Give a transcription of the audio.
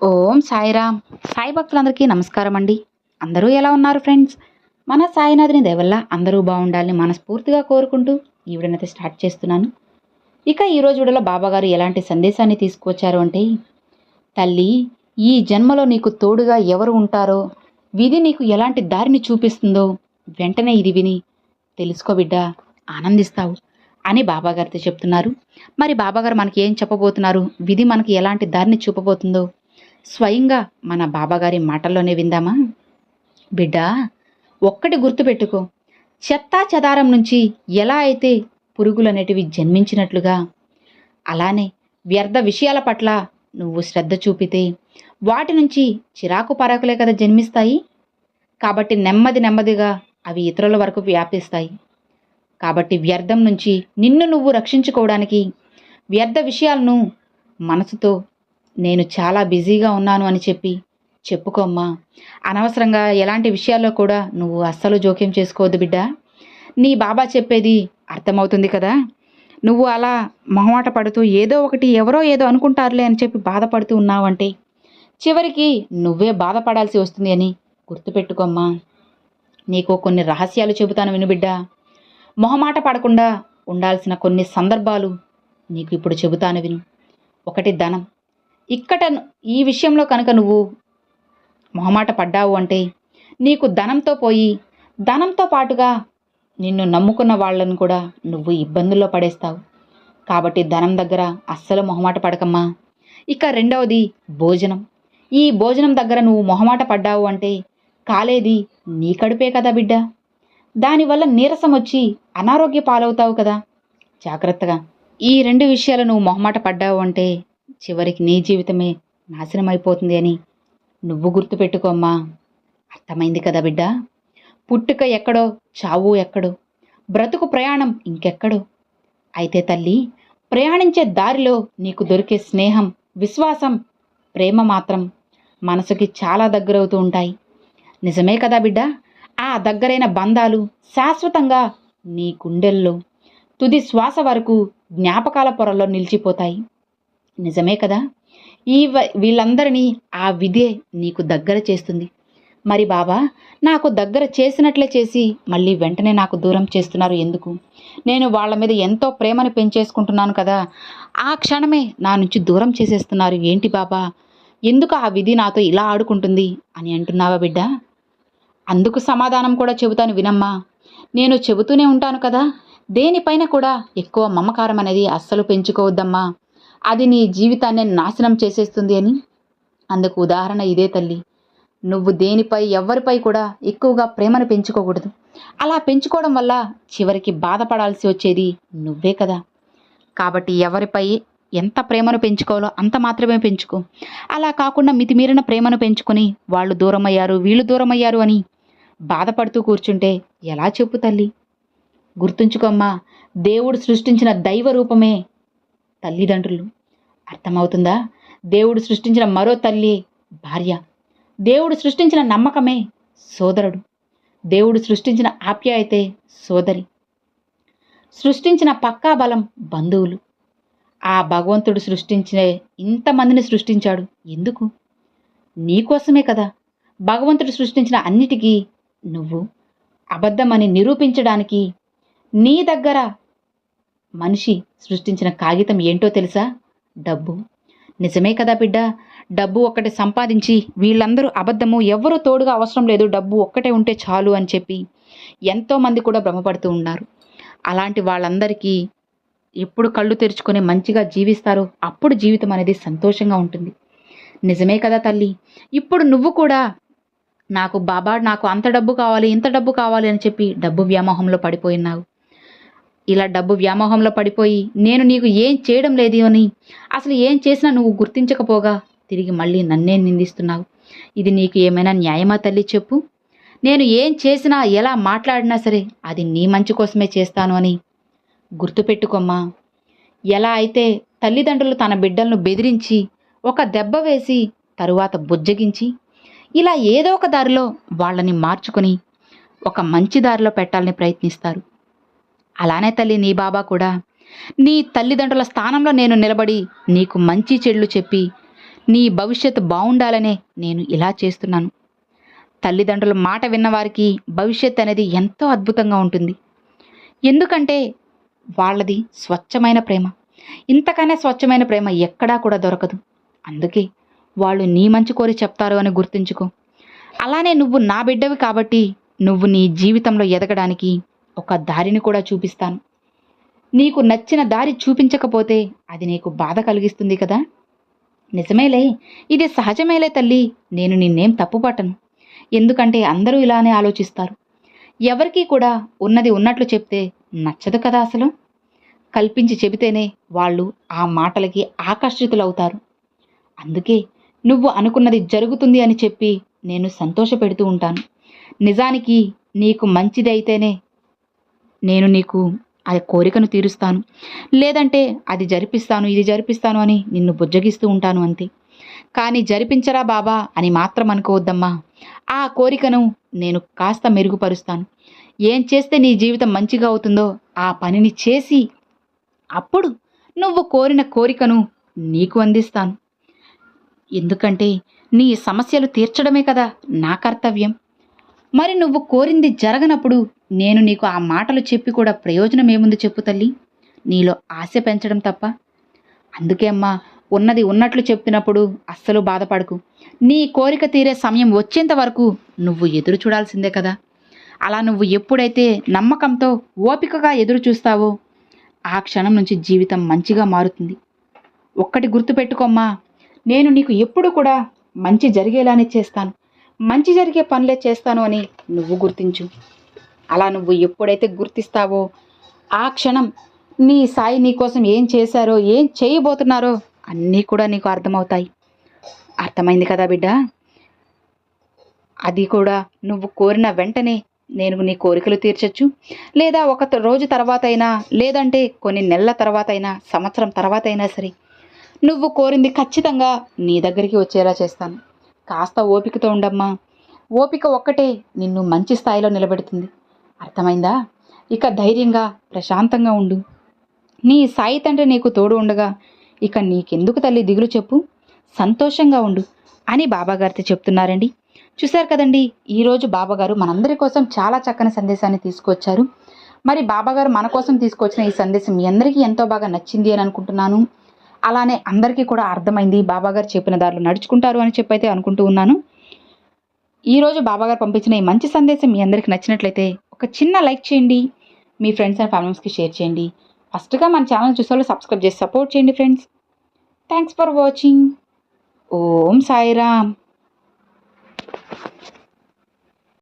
ఓం సాయిరామ్. సాయి భక్తులందరికీ నమస్కారం అండి. అందరూ ఎలా ఉన్నారు ఫ్రెండ్స్? మన సాయినాథుని దేవల్ల అందరూ బాగుండాలని మనస్ఫూర్తిగా కోరుకుంటూ ఈ వీడియోనైతే స్టార్ట్ చేస్తున్నాను. ఇక ఈరోజు వీడియోలో బాబాగారు ఎలాంటి సందేశాన్ని తీసుకువచ్చారు అంటే తల్లి ఈ జన్మలో నీకు తోడుగా ఎవరు ఉంటారో విధి నీకు ఎలాంటి దారిని చూపిస్తుందో వెంటనే ఇది విని తెలుసుకో బిడ్డ ఆనందిస్తావు అని బాబాగారితో చెప్తున్నారు. మరి బాబాగారు మనకి ఏం చెప్పబోతున్నారు? విధి మనకి ఎలాంటి దారిని చూపబోతుందో స్వయంగా మన బాబాగారి మాటల్లోనే విందామా? బిడ్డా ఒక్కటి గుర్తుపెట్టుకో. చెత్తా చెదారం నుంచి ఎలా అయితే పురుగులు అనేటివి జన్మించినట్లుగా. అలానే వ్యర్థ విషయాల పట్ల నువ్వు శ్రద్ధ చూపితే వాటి నుంచి చిరాకు పరాకులే కదా జన్మిస్తాయి. కాబట్టి నెమ్మది నెమ్మదిగా అవి ఇతరుల వరకు వ్యాపిస్తాయి. కాబట్టి వ్యర్థం నుంచి నిన్ను నువ్వు రక్షించుకోవడానికి వ్యర్థ విషయాలను మనసుతో నేను చాలా బిజీగా ఉన్నాను అని చెప్పి చెప్పుకోమ్మా అనవసరంగా ఎలాంటి విషయాల్లో కూడా నువ్వు అస్సలు జోక్యం చేసుకోవద్దు బిడ్డ. నీ బాబా చెప్పేది అర్థమవుతుంది కదా. నువ్వు అలా మొహమాట పడుతూ ఏదో ఒకటి ఎవరో ఏదో అనుకుంటారులే అని చెప్పి బాధపడుతూ ఉన్నావంటే చివరికి నువ్వే బాధపడాల్సి వస్తుంది అని గుర్తుపెట్టుకోమ్మా నీకు కొన్ని రహస్యాలు చెబుతాను విను బిడ్డ. మొహమాట పడకుండా ఉండాల్సిన కొన్ని సందర్భాలు నీకు ఇప్పుడు చెబుతాను విను. ఒకటి ధనం. ఇక్కడ ఈ విషయంలో కనుక నువ్వు మొహమాట పడ్డావు అంటే నీకు ధనంతో పోయి ధనంతో పాటుగా నిన్ను నమ్ముకున్న వాళ్ళను కూడా నువ్వు ఇబ్బందుల్లో పడేస్తావు. కాబట్టి ధనం దగ్గర అస్సలు మొహమాట పడకమ్మా. ఇక రెండవది భోజనం. ఈ భోజనం దగ్గర నువ్వు మొహమాట పడ్డావు అంటే కాలేది నీ కడుపే కదా బిడ్డ. దానివల్ల నీరసం వచ్చి అనారోగ్య పాలవుతావు కదా. జాగ్రత్తగా. ఈ రెండు విషయాలు నువ్వు మొహమాట పడ్డావు అంటే చివరికి నీ జీవితమే నాశనం అయిపోతుంది అని నువ్వు గుర్తుపెట్టుకోమ్మా అర్థమైంది కదా బిడ్డ? పుట్టుక ఎక్కడో చావు ఎక్కడో బ్రతుకు ప్రయాణం ఇంకెక్కడో. అయితే తల్లి ప్రయాణించే దారిలో నీకు దొరికే స్నేహం విశ్వాసం ప్రేమ మాత్రం మనసుకి చాలా దగ్గరవుతూ ఉంటాయి. నిజమే కదా బిడ్డ? ఆ దగ్గరైన బంధాలు శాశ్వతంగా నీ గుండెల్లో తుది శ్వాస వరకు జ్ఞాపకాల పొరల్లో నిలిచిపోతాయి. నిజమే కదా? ఈ వ- వీళ్ళందరినీ ఆ విధే నీకు దగ్గర చేస్తుంది. మరి బాబా నాకు దగ్గర చేసినట్లే చేసి మళ్ళీ వెంటనే నాకు దూరం చేస్తున్నారు ఎందుకు? నేను వాళ్ళ మీద ఎంతో ప్రేమను పెంచేసుకుంటున్నాను కదా. ఆ క్షణమే నా నుంచి దూరం చేసేస్తున్నారు ఏంటి బాబా? ఎందుకు ఆ విధి నాతో ఇలా ఆడుకుంటుంది అని అంటున్నావా బిడ్డ? అందుకు సమాధానం కూడా చెబుతాను వినమ్మా. నేను చెబుతూనే ఉంటాను కదా. దేనిపైన కూడా ఎక్కువ మమకారం అనేది అస్సలు పెంచుకోవద్దమ్మా. అది నీ జీవితాన్ని నాశనం చేసేస్తుంది అని? అందుకు ఉదాహరణ ఇదే తల్లి. నువ్వు దేనిపై ఎవరిపై కూడా ఎక్కువగా ప్రేమను పెంచుకోకూడదు. అలా పెంచుకోవడం వల్ల చివరికి బాధపడాల్సి వచ్చేది నువ్వే కదా. కాబట్టి ఎవరిపై ఎంత ప్రేమను పెంచుకోవాలో అంత మాత్రమే పెంచుకో. అలా కాకుండా మితిమీరిన ప్రేమను పెంచుకొని వాళ్ళు దూరం అయ్యారు వీళ్ళు దూరం అయ్యారు అని బాధపడుతూ కూర్చుంటే ఎలా చెప్పు తల్లి? గుర్తుంచుకోమ్మా దేవుడు సృష్టించిన దైవ రూపమే తల్లిదండ్రులు. అర్థమవుతుందా? దేవుడు సృష్టించిన మరో తల్లి భార్య. దేవుడు సృష్టించిన నమ్మకమే సోదరుడు. దేవుడు సృష్టించిన ఆప్యాయతే సోదరి. సృష్టించిన పక్కా బలం బంధువులు. ఆ భగవంతుడు సృష్టించిన ఇంతమందిని సృష్టించాడు ఎందుకు? నీకోసమే కదా. భగవంతుడు సృష్టించిన అన్నిటికీ నువ్వు అబద్ధమని నిరూపించడానికి నీ దగ్గర మనిషి సృష్టించిన కాగితం ఏంటో తెలుసా? డబ్బు. నిజమే కదా బిడ్డ? డబ్బు ఒక్కటి సంపాదించి వీళ్ళందరూ అబద్ధము ఎవరు తోడుగా అవసరం లేదు. డబ్బు ఒక్కటే ఉంటే చాలు అని చెప్పి ఎంతోమంది కూడా భ్రమపడుతూ ఉన్నారు. అలాంటి వాళ్ళందరికీ ఎప్పుడు కళ్ళు తెరుచుకొని మంచిగా జీవిస్తారో అప్పుడు జీవితం అనేది సంతోషంగా ఉంటుంది. నిజమే కదా తల్లి? ఇప్పుడు నువ్వు కూడా నాకు బాబా నాకు అంత డబ్బు కావాలి ఇంత డబ్బు కావాలి అని చెప్పి డబ్బు వ్యామోహంలో పడిపోయినావు ఇలా డబ్బు వ్యామోహంలో పడిపోయి నేను నీకు ఏం చేయడం లేదు అని. అసలు ఏం చేసినా నువ్వు గుర్తించకపోగా తిరిగి మళ్ళీ నన్నే నిందిస్తున్నావు. ఇది నీకు ఏమైనా న్యాయమా తల్లి చెప్పు. నేను ఏం చేసినా ఎలా మాట్లాడినా సరే అది నీ మంచి కోసమే చేస్తాను అని. గుర్తుపెట్టుకోమ్మా. ఎలా అయితే తల్లిదండ్రులు తన బిడ్డలను బెదిరించి ఒక దెబ్బ వేసి తరువాత బుజ్జగించి ఇలా ఏదో ఒక దారిలో వాళ్ళని మార్చుకొని ఒక మంచి దారిలో పెట్టాలని ప్రయత్నిస్తారు. అలానే తల్లి నీ బాబా కూడా. నీ తల్లిదండ్రుల స్థానంలో నేను నిలబడి నీకు మంచి చెడులు చెప్పి నీ భవిష్యత్తు బాగుండాలనే నేను ఇలా చేస్తున్నాను. తల్లిదండ్రుల మాట విన్నవారికి భవిష్యత్ అనేది ఎంతో అద్భుతంగా ఉంటుంది. ఎందుకంటే వాళ్ళది స్వచ్ఛమైన ప్రేమ. ఇంతకనే స్వచ్ఛమైన ప్రేమ ఎక్కడా కూడా దొరకదు. అందుకే వాళ్ళు నీ మంచి కోరి చెప్తారు అని గుర్తుంచుకో. అలానే నువ్వు నా బిడ్డవి కాబట్టి నువ్వు నీ జీవితంలో ఎదగడానికి ఒక దారిని కూడా చూపిస్తాను. నీకు నచ్చిన దారి చూపించకపోతే అది నీకు బాధ కలిగిస్తుంది కదా? నిజమేలే ఇది సహజమేలే తల్లి నేను నిన్నేం తప్పుపట్టను. ఎందుకంటే అందరూ ఇలానే ఆలోచిస్తారు. ఎవరికీ కూడా ఉన్నది ఉన్నట్లు చెప్తే నచ్చదు కదా అసలు? కల్పించి చెబితేనే వాళ్ళు ఆ మాటలకి ఆకర్షితులవుతారు. అందుకే నువ్వు అనుకున్నది జరుగుతుంది అని చెప్పి నేను సంతోషపెడుతూ ఉంటాను. నిజానికి నీకు మంచిది అయితేనే నేను నీకు ఆ కోరికను తీరుస్తాను. లేదంటే అది జరిపిస్తాను ఇది జరిపిస్తాను అని నిన్ను బుజ్జగిస్తూ ఉంటాను అంతే. కానీ జరిపించరా బాబా అని మాత్రం అనుకోవద్దమ్మా. ఆ కోరికను నేను కాస్త మెరుగుపరుస్తాను. ఏం చేస్తే నీ జీవితం మంచిగా అవుతుందో ఆ పనిని చేసి అప్పుడు నువ్వు కోరిన కోరికను నీకు అందిస్తాను. ఎందుకంటే నీ సమస్యలు తీర్చడమే కదా నా కర్తవ్యం. మరి నువ్వు కోరింది జరగనప్పుడు నేను నీకు ఆ మాటలు చెప్పి కూడా ప్రయోజనం ఏముంది చెప్పు తల్లి. నీలో ఆశ పెంచడం తప్ప. అందుకే అమ్మా ఉన్నది ఉన్నట్లు చెప్తున్నప్పుడు అస్సలు బాధపడకు. నీ కోరిక తీరే సమయం వచ్చేంత వరకు నువ్వు ఎదురు చూడాల్సిందే కదా. అలా నువ్వు ఎప్పుడైతే నమ్మకంతో ఓపికగా ఎదురు చూస్తావో ఆ క్షణం నుంచి జీవితం మంచిగా మారుతుంది. ఒక్కటి గుర్తుపెట్టుకోమ్మా నేను నీకు ఎప్పుడు కూడా మంచి జరిగేలానే చేస్తాను. మంచి జరిగే పనులే చేస్తాను అని నువ్వు గుర్తించు. అలా నువ్వు ఎప్పుడైతే గుర్తిస్తావో ఆ క్షణం నీ సాయి నీ కోసం ఏం చేశారో ఏం చేయబోతున్నారో అన్నీ కూడా నీకు అర్థమవుతాయి. అర్థమైంది కదా బిడ్డ? అది కూడా నువ్వు కోరిన వెంటనే నేను నీ కోరికలు తీర్చచ్చు. లేదా ఒక రోజు తర్వాత అయినా లేదంటే కొన్ని నెలల తర్వాత అయినా సంవత్సరం తర్వాత అయినా సరే నువ్వు కోరింది ఖచ్చితంగా నీ దగ్గరికి వచ్చేలా చేస్తాను. కాస్త ఓపికతో ఉండమ్మా. ఓపిక ఒక్కటే నిన్ను మంచి స్థాయిలో నిలబెడుతుంది. అర్థమైందా? ఇక ధైర్యంగా ప్రశాంతంగా ఉండు. నీ సాయి తండ్రి నీకు తోడు ఉండగా ఇక నీకెందుకు తల్లి దిగులు చెప్పు? సంతోషంగా ఉండు అని బాబాగారితో చెప్తున్నారండి. చూశారు కదండి ఈరోజు బాబాగారు మనందరి కోసం చాలా చక్కని సందేశాన్ని తీసుకొచ్చారు మరి బాబాగారు మన కోసం తీసుకొచ్చిన ఈ సందేశం మీ అందరికీ ఎంతో బాగా నచ్చింది అని అనుకుంటున్నాను. అలానే అందరికీ కూడా అర్థమైంది బాబాగారు చెప్పిన దారిలో నడుచుకుంటారు అని చెప్పైతే అనుకుంటూ ఉన్నాను. ఈరోజు బాబాగారు పంపించిన ఈ మంచి సందేశం మీ అందరికీ నచ్చినట్లయితే ఒక చిన్న లైక్ చేయండి మీ ఫ్రెండ్స్ అండ్ ఫ్యామిలీస్కి షేర్ చేయండి. ఫస్ట్గా మన ఛానల్ చూసేవాళ్ళు సబ్స్క్రైబ్ చేసి సపోర్ట్ చేయండి friends. Thanks for watching. Om Sairam.